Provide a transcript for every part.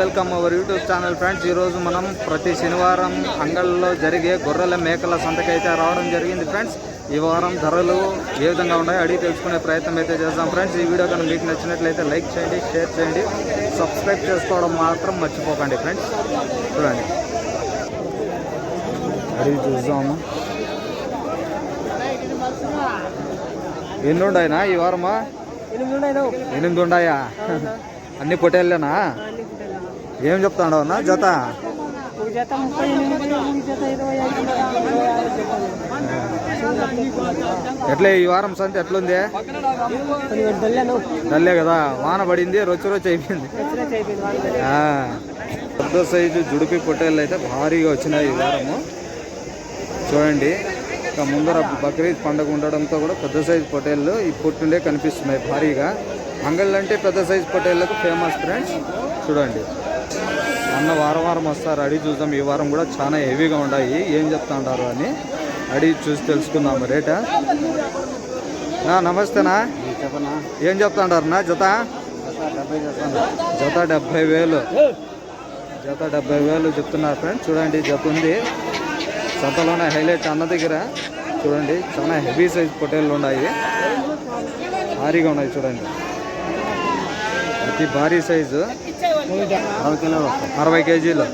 Welcome our YouTube channel friends. ఈరోజు మనం ప్రతి శనివారం అంగళ్ళలో జరిగే గొర్రెల మేకల సంతకైతే రావడం జరిగింది ఫ్రెండ్స్. ఈ వారం ధరలు ఏ విధంగా ఉన్నాయో అడిగి తెలుసుకునే ప్రయత్నం అయితే చేద్దాం ఫ్రెండ్స్. ఈ వీడియో కనుక మీకు నచ్చినట్లయితే లైక్ చేయండి షేర్ చేయండి. సబ్స్క్రైబ్ చేసుకోవడం మాత్రం మర్చిపోకండి ఫ్రెండ్స్. చూడండి. అడిగి చూద్దాము. ఎన్ని ఉన్నాయినా ఈ వారమా? ఎనిమిది ఉన్నాయా అన్ని పొట్టేళ్ళేనా? ఏం చెప్తాడు అన్న? జత? జత ఎట్లా ఈ వారం సంత ఎట్లుంది? డల్లే కదా? వాన పడింది రొచ్చు రొచ్చు అయిపోయింది. ఆ, పెద్ద సైజు జుడిపి పొట్టేళ్ళు అయితే భారీగా వచ్చినాయి ఈ వారము. చూడండి ఇక ముందర బక్రీద్ పండుగ ఉండడంతో కూడా పెద్ద సైజు పొట్టేళ్ళు ఈ పొట్టుండే కనిపిస్తున్నాయి భారీగా. అంగళ్ళు అంటే పెద్ద సైజు పొట్టేళ్ళకు ఫేమస్ ఫ్రెండ్స్ చూడండి. అన్న వారం వారం వస్తారు. అడిగి చూద్దాం. ఈ వారం కూడా చాలా హెవీగా ఉన్నాయి. ఏం చెప్తా ఉంటారు అని అడిగి చూసి తెలుసుకుందాం రేట. నమస్తేనా? చెప్పనా? ఏం చెప్తా ఉంటారు నా జత? జత డెబ్బై వేలు. జత డెబ్బై వేలు చెప్తున్నారు ఫ్రెండ్స్. చూడండి జత ఉంది. సంతలోనే హైలైట్ అన్న దగ్గర. చూడండి చాలా హెవీ సైజ్ పొటేళ్ళు ఉన్నాయి. భారీగా ఉన్నాయి చూడండి. అతి భారీ సైజు. అరవై కేజీలు.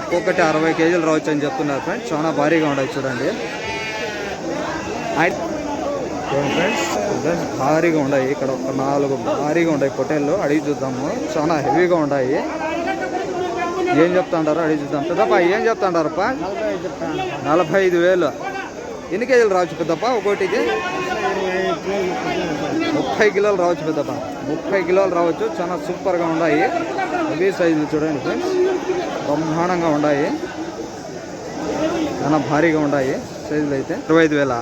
ఒక్కొక్కటి అరవై కేజీలు రావచ్చు అని చెప్తున్నారు ఫ్రెండ్స్. చాలా భారీగా ఉన్నాయి చూడండి. ఫ్రెండ్స్ ఫ్రెండ్స్ భారీగా ఉన్నాయి. ఇక్కడ ఒక నాలుగు భారీగా ఉన్నాయి పొటేళ్ళు అడిగి చూద్దాము. చాలా హెవీగా ఉన్నాయి. ఏం చెప్తాంటారు అడిగి చూద్దాం. పెద్దప్ప ఏం చెప్తాంటారప్ప నలభై నలభై ఐదు వేలు. ఎన్ని కేజీలు రావచ్చు పెద్దప్ప? ఒకటికి ముప్పై కిలోలు రావచ్చు పెద్దప్ప. ముప్పై కిలోలు రావచ్చు. చాలా సూపర్గా ఉన్నాయి. హెవీ సైజులు చూడండి ఫ్రెండ్స్. బ్రహ్మాండంగా ఉన్నాయి. చాలా భారీగా ఉన్నాయి సైజులు అయితే. ఇరవై ఐదు వేల.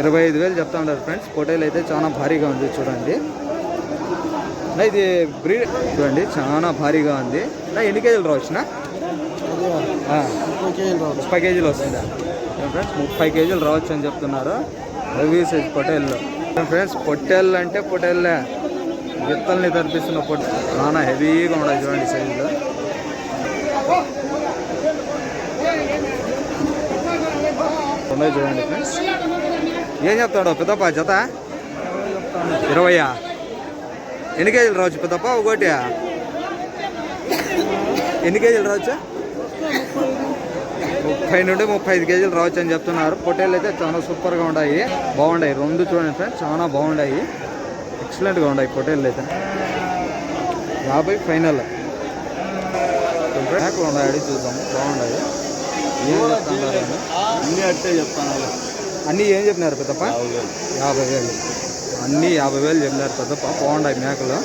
ఇరవై ఐదు వేలు చెప్తా ఉంటారు ఫ్రెండ్స్. పొటేలు అయితే చాలా భారీగా ఉంది చూడండి. నా ఇది బ్రీడ్ చూడండి. చాలా భారీగా ఉంది. నా ఎన్ని కేజీలు రావచ్చునా ముప్పై కేజీలు వస్తుందా? ఫ్రెండ్స్? ముప్పై కేజీలు రావచ్చు అని చెప్తున్నారు. రవి సైజ్ పొటేళ్ళు ఫ్రెండ్స్ పొట్టేళ్ళు అంటే పొటేళ్ళే విత్తల్ని తరిపిస్తున్న పొట్టు. చాలా హెవీగా ఉండదు చూడండి సైజులో ఉన్నాయి చూడండి ఫ్రెండ్స్. ఏం చెప్తాడు పెద్దప్ప జత? ఇరవయా? ఎన్ని కేజీలు రావచ్చు పెద్దప్ప ఒకటి? ఎన్ని కేజీలు రావచ్చు? ముప్పై నుండి ముప్పై ఐదు కేజీలు రావచ్చు అని చెప్తున్నారు. పొట్టేళ్ళు అయితే చాలా సూపర్గా ఉన్నాయి బాగున్నాయి రెండు చూడండి ఫ్రెండ్స్ చాలా బాగున్నాయి ఎక్సలెంట్గా ఉన్నాయి పొట్టేళ్ళు అయితే. యాభై ఫైనల్. మేకలు ఉన్నాయి? అడిగి చూద్దాము బాగున్నాయి ఏం చెప్తున్నారు అని. అన్ని అట్టే చెప్తాను అన్నీ ఏం చెప్పినారు పెద్దప్ప? యాభై వేలు. అన్నీ యాభై వేలు చెప్పినారు పెద్దప్ప. బాగున్నాయి మేకలు.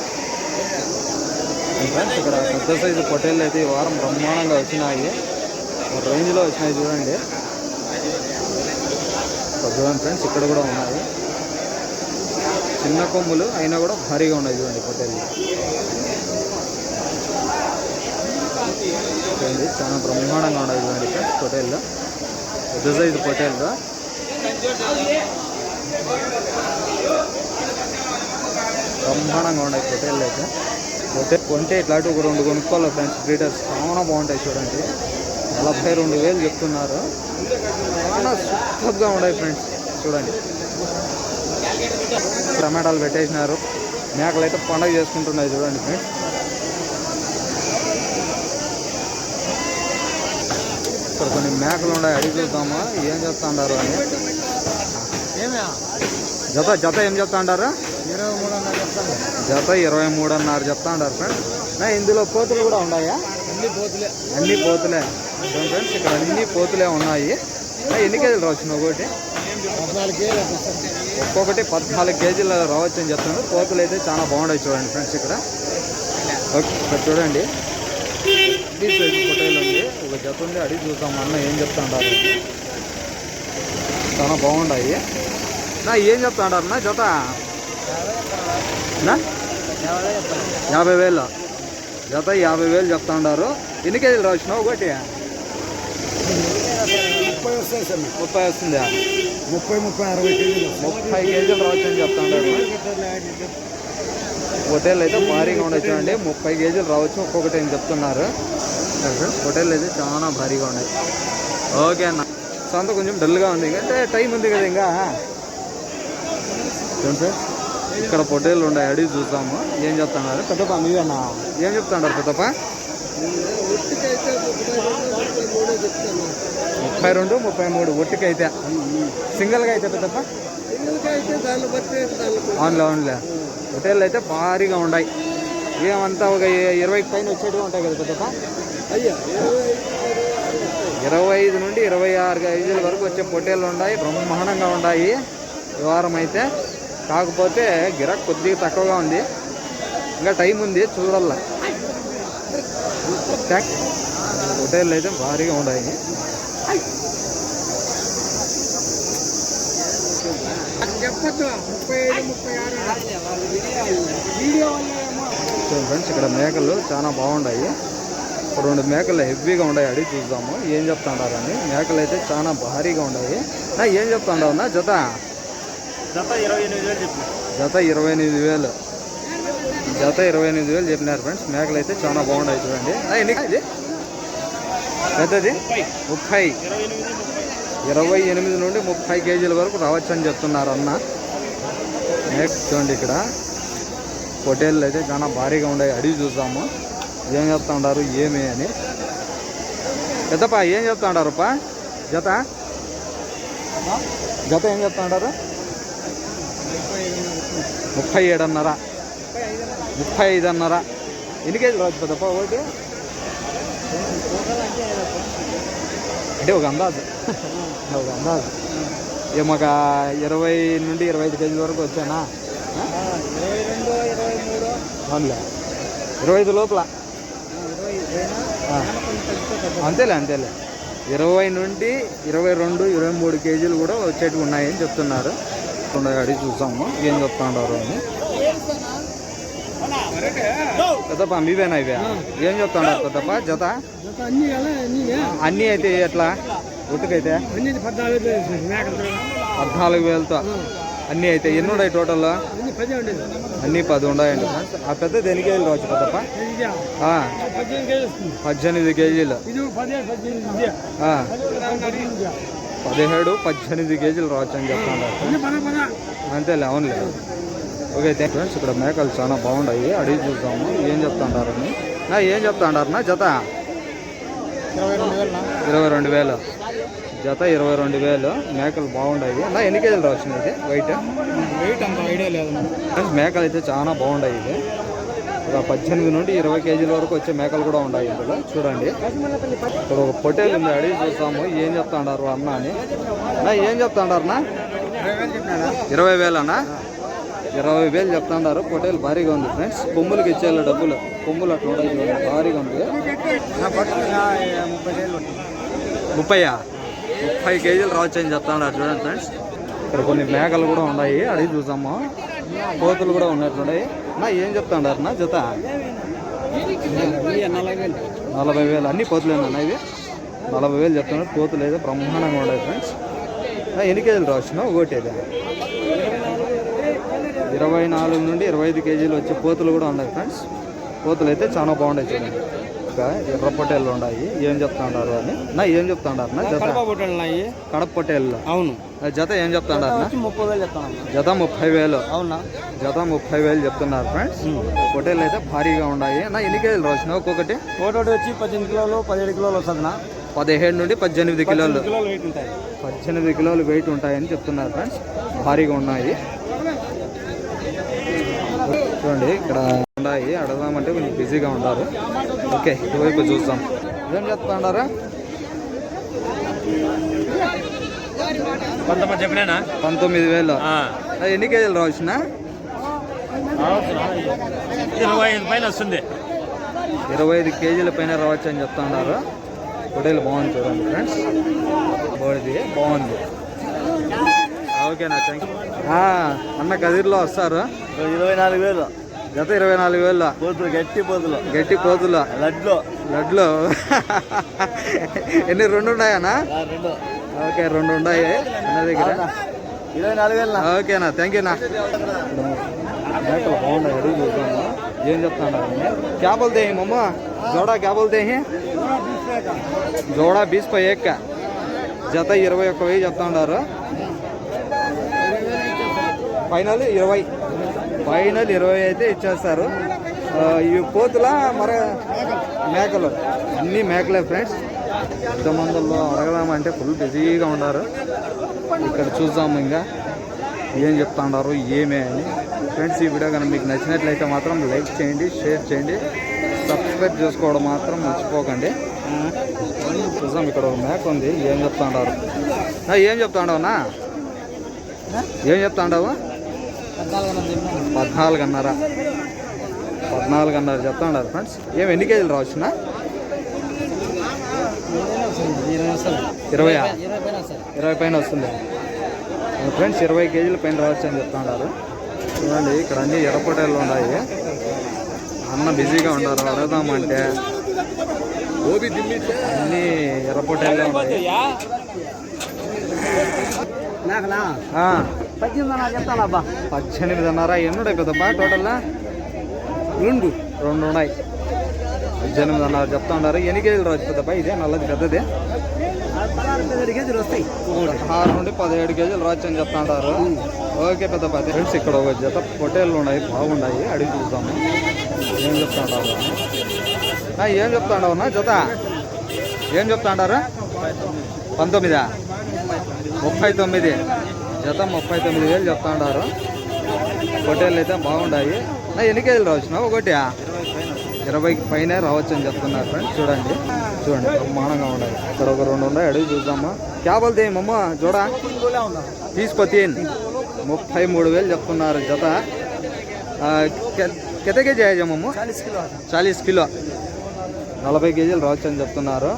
ఫ్రెండ్స్ ఇక్కడ పెద్ద సైజు పొట్టేళ్ళు అయితే ఈ వారం బ్రహ్మాండంగా వచ్చినాయి. రేంజ్లో వచ్చినాయి చూడండి. చూడండి ఫ్రెండ్స్ ఇక్కడ కూడా ఉన్నాయి. చిన్న కొమ్ములు అయినా కూడా భారీగా ఉన్నాయి చూడండి పొట్టేళ్ళు చూడండి చాలా బ్రహ్మాండంగా ఉన్నాయి చూడండి ఫ్రెండ్స్ పొట్టేళ్ళు పెద్ద సైజు పొట్టేళ్ళు బ్రహ్మాండంగా ఉన్నాయి పొట్టేళ్ళు అయితే. పొట్టే కొంటే ఇట్లాంటి ఒక రెండు కొనుక్కోవాలి ఫ్రెండ్స్ బ్రీడర్స్ చాలా బాగుంటాయి చూడండి. నలభై రెండు వేలు చెప్తున్నారు. చాలా సూపర్గా ఉన్నాయి ఫ్రెండ్స్ చూడండి. టమాటాలు పెట్టేసినారు. మేకలు అయితే పండగ చేసుకుంటున్నాయి చూడండి ఫ్రెండ్స్ ఇక్కడ కొన్ని మేకలు ఉన్నాయి అడిగి చూద్దామా? ఏం చెప్తా ఉంటారు అని జత జత ఏం చెప్తా ఉంటారు ఇరవై మూడు అన్న చెప్తాను జత ఇరవై మూడు అన్నారు చెప్తా ఉంటారు ఫ్రెండ్స్ ఇందులో పోతులు కూడా ఉన్నాయా? అన్ని పోతులే. అన్ని పోతులే. చూడండి ఫ్రెండ్స్ ఇక్కడ అన్ని పోతులే ఉన్నాయి. ఎన్ని కేజీలు రావచ్చు ఒకటి? ఒక్కొక్కటి పద్నాలుగు కేజీలు రావచ్చు అని చెప్తున్నారు పోతులు అయితే చాలా బాగుంటాయి చూడండి ఫ్రెండ్స్ ఇక్కడ. ఓకే ఇక్కడ చూడండి. ఈ సైజు ఉంది. ఒక జత ఉంది అడిగి చూద్దాం అన్న ఏం చెప్తా ఉంటారు చాలా బాగుండాయి నా ఏం చెప్తా ఉంటారు నా జత? యాభై వేలు. జత యాభై వేలు చెప్తా ఉన్నారు ఎన్ని కేజీలు రాసినావు ఒకటి? ముప్పై వస్తాయి సార్ ముప్పై వస్తుందా ముప్పై ముప్పై అరవై కేజీలు ముప్పై కేజీలు రావచ్చు అని చెప్తా హోటల్ అయితే భారీగా ఉన్నాయి చూడండి ముప్పై కేజీలు రావచ్చు ఒక్కొక్కటి అని చెప్తున్నారు. హోటల్ అయితే చాలా భారీగా ఉన్నాయి. ఓకే అన్న. సొంత కొంచెం డల్గా ఉంది. అంటే టైం ఉంది కదా ఇంకా. చూడండి సార్? ఇక్కడ పొట్టేళ్ళు ఉన్నాయి. అడిగి చూస్తాము ఏం చెప్తున్నారు? పెద్దప్ప మీవేనా ఏం చెప్తున్నారు పెద్దప్ప? ముప్పై రెండు ముప్పై మూడు ఒట్టికైతే. సింగిల్గా అయితే పెద్దప్ప అవునులే అవునులే హోటల్ అయితే భారీగా ఉన్నాయి ఏమంతా ఒక ఇరవై పైన వచ్చేటివి ఉంటాయి కదా పెద్దప్ప? ఇరవై ఐదు నుండి ఇరవై ఆరు కేజీల వరకు వచ్చే పొట్టేళ్ళు ఉన్నాయి బ్రహ్మాండంగా ఉన్నాయి ఈ వారం అయితే కాకపోతే గిరాక్ కొద్దిగా తక్కువగా ఉంది. ఇంకా టైం ఉంది చూడాల. పొట్టేళ్ళు అయితే భారీగా ఉన్నాయి. ఫ్రెండ్స్ ఇక్కడ మేకలు చాలా బాగున్నాయి. రెండు మేకలు హెవీగా ఉన్నాయి అడిగి చూద్దాము. ఏం చెప్తాండారని మేకలు అయితే చాలా భారీగా ఉన్నాయి. నా ఏం చెప్తాండావు నా జత? జత ఇరవై ఎనిమిది వేలు చెప్పిన. జత ఇరవై ఎనిమిది వేలు. జత ఇరవై ఎనిమిది వేలు చెప్పినారు ఫ్రెండ్స్. మేకలు అయితే చాలా బాగున్నాయి చూడండి. ఇది పెద్దది ముప్పై. ఇరవై ఎనిమిది నుండి ముప్పై కేజీల వరకు రావచ్చు అని చెప్తున్నారు అన్న. నెక్స్ట్ చూడండి ఇక్కడ. పొటేళ్ళు అయితే చాలా భారీగా ఉన్నాయి. అడిగి చూసాము. ఏం చెప్తా ఉండారు ఏమి అని. పెద్దపా ఏం చెప్తా ఉండారుపా జత? జత ఏం చెప్తా ఉండారు ముప్పై ఏడున్నర ముప్పై ఐదున్నర ఎన్ని కేజీలు రావచ్చు పెద్దప్ప ఒకటి? అంటే ఒక అందాజు. ఒక అందాజు. ఇక మాకు ఇరవై నుండి ఇరవై ఐదు కేజీల వరకు వచ్చానా? ఇరవై రెండు ఇరవై మూడు. అవునులే. ఇరవై ఐదు లోపల. అంతేలే అంతేలే. ఇరవై నుండి ఇరవై రెండు ఇరవై మూడు కేజీలు కూడా వచ్చేటివి ఉన్నాయని చెప్తున్నారు. అడిగి చూసాము ఏం చెప్తా అని. పెద్దప్ప మీవేనా ఇవే? ఏం చెప్తా ఉన్నారు పెద్దప్ప? జత? అన్ని అయితే ఎట్లా? గుట్టుకైతే అన్ని పద్నాలుగు వేలతో? అన్నీ అయితే ఎన్ని ఉన్నాయి టోటల్? అన్ని పది ఉన్నాయండి ఆ పెద్ద ఎన్ని కేజీలు రావచ్చు పెద్దప్ప? పద్దెనిమిది కేజీలు పదిహేడు పద్దెనిమిది కేజీలు రావచ్చు అని పద. అంతేలే అవునులే. ఓకే థ్యాంక్ ఫ్రెండ్స్ ఇక్కడ మేకలు చాలా బాగున్నాయి అడిగి చూద్దాము. ఏం చెప్తాండారని నా ఏం చెప్తాండారు నా జత? ఇరవై రెండు వేలు. వేలు జత ఇరవై రెండు వేలు. మేకలు బాగున్నాయి నా ఎన్ని కేజీలు రావచ్చు ఇది? వైట్ వెయిట్ అంత ఐడియా లేదు ఫ్రెండ్స్ మేకలు అయితే చాలా బాగున్నాయి ఇది ఒక పద్దెనిమిది నుండి ఇరవై కేజీల వరకు వచ్చే మేకలు కూడా ఉన్నాయి ఇందులో. చూడండి. ఇక్కడ ఒక పొట్టేలు ఉంది. అడిగి చూస్తాము ఏం చెప్తాండారు అన్న అని. నా ఏం చెప్తాండారు నా ఇరవై వేలనా? ఇరవై వేలు చెప్తాండారు పొట్టేలు భారీగా ఉంది ఫ్రెండ్స్. కొమ్ములకి ఇచ్చేయాలి డబ్బులు. కొమ్ములు అట్లా భారీగా ఉంది. ముప్పై ముప్పై కేజీలు రావచ్చు అని చెప్తాడు చూడండి ఫ్రెండ్స్. ఇక్కడ కొన్ని మేకలు కూడా ఉన్నాయి. అడిగి చూసాము. కోతులు కూడా ఉన్నట్లున్నాయి నా ఏం చెప్తాడారు నా జత? నలభై వేలు. అన్ని కోతులేనా ఇవి? నలభై వేలు చెప్తున్నారు. కోతులు అయితే బ్రహ్మాండంగా ఉన్నాయి ఫ్రెండ్స్. ఎన్ని కేజీలు రావచ్చు ఒకటి అయితే. ఇరవై నాలుగు నుండి ఇరవై ఐదు కేజీలు వచ్చే కోతులు కూడా ఉన్నాయి ఫ్రెండ్స్ కోతులు అయితే చాలా బాగున్నాయి చూడండి. ఇంకా ఎర్ర పొట్టేళ్ళు ఉన్నాయి. ఏం చెప్తాడారు అని. నా ఏం చెప్తాడారు నా జత? కడప పొట్టేళ్ళు అవును. జత ఏం చెప్తాడారు ముప్పై వేలు చెప్తాను జత ముప్పై వేలు. అవునా? జత ముప్పై వేలు చెప్తున్నారు ఫ్రెండ్స్ పొట్టేళ్ళు అయితే భారీగా ఉన్నాయి. నా ఎన్ని కేజీలు రాసిన ఒక్కొక్కటి? ఒకటి వచ్చి పద్దెనిమిది కిలోలు పదిహేడు కిలోలు వస్తుంది పదిహేడు నుండి పద్దెనిమిది కిలోలు. కిలోలు వెయిట్ ఉంటాయి. పద్దెనిమిది కిలోలు వెయిట్ ఉంటాయని చెప్తున్నారు ఫ్రెండ్స్ భారీగా ఉన్నాయి. చూడండి ఇక్కడ ఉన్నాయి. అడగదామంటే కొంచెం బిజీగా ఉంటారు ఓకే ఇటువైపు చూస్తాం ఏం చెప్తా ఉన్నారా? పంతొమ్మిది వేలు. ఎన్ని కేజీలు రావచ్చున ఇరవై ఐదు పైన వస్తుంది. ఇరవై ఐదు కేజీల పైన రావచ్చు అని చెప్తా ఉన్నారు. పొటేలు బాగుంది చూడండి ఫ్రెండ్స్. బోడిది బాగుంది. థ్యాంక్ అన్న గదిర్లో వస్తారు. ఇరవై నాలుగు వేలు. గత ఇరవై నాలుగు వేలు. పోతులు గట్టి పోతులు. గట్టి పోతులు. లడ్లు. లడ్లు. ఎన్ని రెండు ఉన్నాయన్నా ఓకే రెండు ఉన్నాయి. అన్న దగ్గర. ఇరవై నాలుగు వేలు ఓకేనా థ్యాంక్ యూనా బాగున్నాయి అడుగు ఏం చెప్తాను క్యాబులు దేయి మమ్మ. జోడా క్యాబులు దేహి జోడా బీస్ పై ఎక్క. జత ఇరవై ఒక్క వెయ్యి చెప్తా ఉన్నారు. ఫైనల్ ఇరవై. ఫైనల్ ఇరవై అయితే ఇచ్చేస్తారు. ఇవి కోతుల మర మేకలు? అన్ని మేకలే ఫ్రెండ్స్. పెద్ద మందుల్లో అడగదామంటే ఫుల్ బిజీగా ఉన్నారు. ఇక్కడ చూద్దాము ఇంకా. ఏం చెప్తా ఏమే అని. ఫ్రెండ్స్ ఈ వీడియో కనుక మీకు నచ్చినట్లయితే మాత్రం లైక్ చేయండి షేర్ చేయండి. సబ్స్క్రైబ్ చేసుకోవడం మాత్రం మర్చిపోకండి. చూద్దాం ఇక్కడ ఒక మేక ఉంది. ఏం చెప్తా ఏం చెప్తా ఏం చెప్తా పద్నాలుగున్నర. పద్నాలుగున్నర చెప్తా ఉన్నారు ఫ్రెండ్స్. ఏం ఎన్ని కేజీలు రావచ్చునా ఇరవై ఇరవై పైన వస్తుంది. ఫ్రెండ్స్ ఇరవై కేజీల పైన రావచ్చు అని చెప్తా ఉన్నారు చూడండి ఇక్కడ అన్ని ఎర్రపొటాలు ఉన్నాయి. అన్న బిజీగా ఉన్నారు అడగదామంటే. అన్ని ఎర్రపొటాలు ఉన్నాయి. నాకనా ఆ, పద్దెనిమిది అన్నా చెప్తానబ్బా. పద్దెనిమిదిన్నర ఎన్ని ఉన్నాయి పెద్దమ్మా టోటల్లా రెండు. రెండు ఉన్నాయి. పద్దెనిమిదిన్నర చెప్తా ఉన్నారు. ఎన్ని కేజీలు రావచ్చు పెద్దబ్బా? ఇదే నల్లది పెద్దది. పదహారు ఆరు నుండి పదిహేడు కేజీలు రావచ్చు అని చెప్తా ఉంటారు ఓకే పెద్ద పెద్ద ఫ్రెండ్స్ ఇక్కడ ఒక జత పొట్టేళ్ళు ఉన్నాయి. బాగున్నాయి. అడిగి చూద్దాము. ఏం చెప్తా ఉంటారు ఆ, ఏం చెప్తా ఉండవు జత? ఏం చెప్తా అంటారు పంతొమ్మిదా? ముప్పై తొమ్మిది. జత ముప్పై తొమ్మిది వేలు చెప్తా ఉంటారు పొట్టేళ్ళు అయితే బాగుండాయి. నా ఎన్ని కేజీలు రావచ్చు ఒకటి ఇరవై పైన రావచ్చు అని చెప్తున్నారు ఫ్రెండ్స్ చూడండి. చూడండి బ్రహ్మాండంగా ఉన్నాయి. ఇక్కడ ఒక రెండు ఉన్నాయి అడిగి చూద్దామా. క్యాబల్ దే మమ్మ చూడా తీసుకోతీన్ ముప్పై మూడు వేలు చెప్తున్నారు జత. కెత కేజీ అయ్యామమ్మ చాలీస్ కిలో. నలభై కేజీలు రావచ్చు అని చెప్తున్నారు.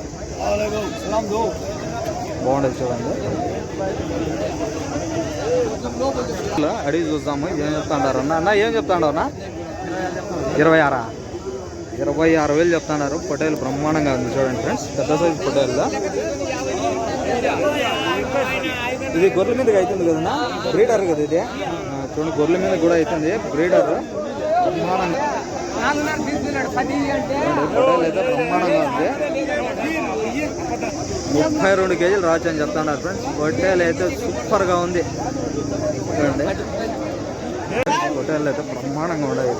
బాగుండదు చూడండి. అడిగి చూద్దాము ఏం చెప్తాండారు అన్న? అన్న ఏం చెప్తాండవు అన్న? ఇరవై ఆరా ఇరవై ఆరు వేలు చెప్తున్నారు పొటేలు బ్రహ్మాండంగా ఉంది చూడండి ఫ్రెండ్స్. పెద్ద సైజు పొటేల్లో ఇది గొర్రెల మీదకి అవుతుంది కదన్నా? బ్రీడర్ కదా ఇది. చూడండి గొర్రెల మీద కూడా అవుతుంది. బ్రీడర్ బ్రహ్మాండంగా పొటేలు అయితే బ్రహ్మాండంగా ఉంది. ముప్పై రెండు కేజీలు రావచ్చు అని చెప్తున్నారు ఫ్రెండ్స్ పొట్టేలు అయితే సూపర్గా ఉంది. చూడండి. అయితే బ్రహ్మాండంగా ఉన్నాయి